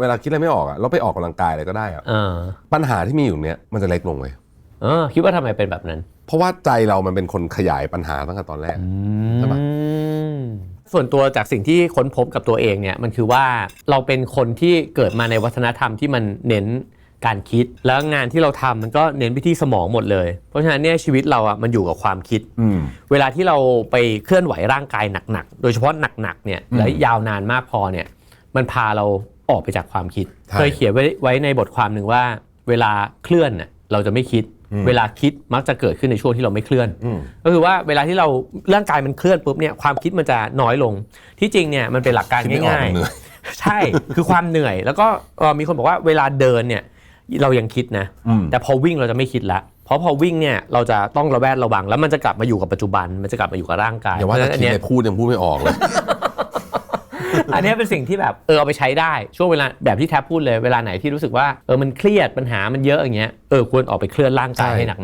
เวลาคิดอะไรไม่ออกอะเราไปออกกำลังกายอะไรก็ได้อะเออปัญหาที่มีอยู่เนี้ยมันจะเล็กลงเลยเออคิดว่าทำไมเป็นแบบนั้นเพราะว่าใจเรามันเป็นคนขยายปัญหาตั้งแต่ตอนแรก ใช่ปะ อืมส่วนตัวจากสิ่งที่ค้นพบกับตัวเองเนี่ยมันคือว่าเราเป็นคนที่เกิดมาในวัฒนธรรมที่มันเน้นการคิด แล้วงานที่เราทำมันก็เน้นไปที่สมองหมดเลย เพราะฉะนั้นเนี่ยชีวิตเราอะมันอยู่กับความคิด อืม เวลาที่เราไปเคลื่อนไหวร่างกายหนักๆ โดยเฉพาะหนักๆ เนี่ยและยาวนานมากพอเนี่ย มันพาเราออกไปจากความคิด ใช่ เคยเขียนไว้ไว้ในบทความหนึ่งว่า เวลาเคลื่อนน่ะเราจะไม่คิด เวลาคิดมักจะเกิดขึ้นในช่วงที่เราไม่เคลื่อนอืมก็คือว่าเวลาที่เราร่างกายมันเคลื่อนปุ๊บเนี่ยความคิดมันจะน้อยลง ที่จริงเนี่ยมันเป็นหลักการคิดไม่ออกง่าย มันเหนื่อย ๆ ใช่คือความเหนื่อย แล้วก็เอ่อมีคนบอกว่าเวลาเดินเนี่ยเรายังคิดนะ อืม แต่พอวิ่งเราจะไม่คิดละเพราะพอวิ่งเนี่ยเราจะต้องระแวดระวังแล้วมันจะกลับมาอยู่กับปัจจุบัน มันจะกลับมาอยู่กับร่างกายอย่าว่าเพแต่ระฉะนั้นอัคิดนเนี้ย เลยพูดยังพูดไม่ออกเลย อันนี้เป็นสิ่งที่แบบเออเอาไปใช้ได้ช่วงเวลาแบบที่แทบพูดเลยเวลาไหนที่รู้สึกว่าเออมันเครียดปัญหามันเยอะอย่างเงี้ยเออควรออกไปเคลื่อนร่างกายใช่ให้หนัก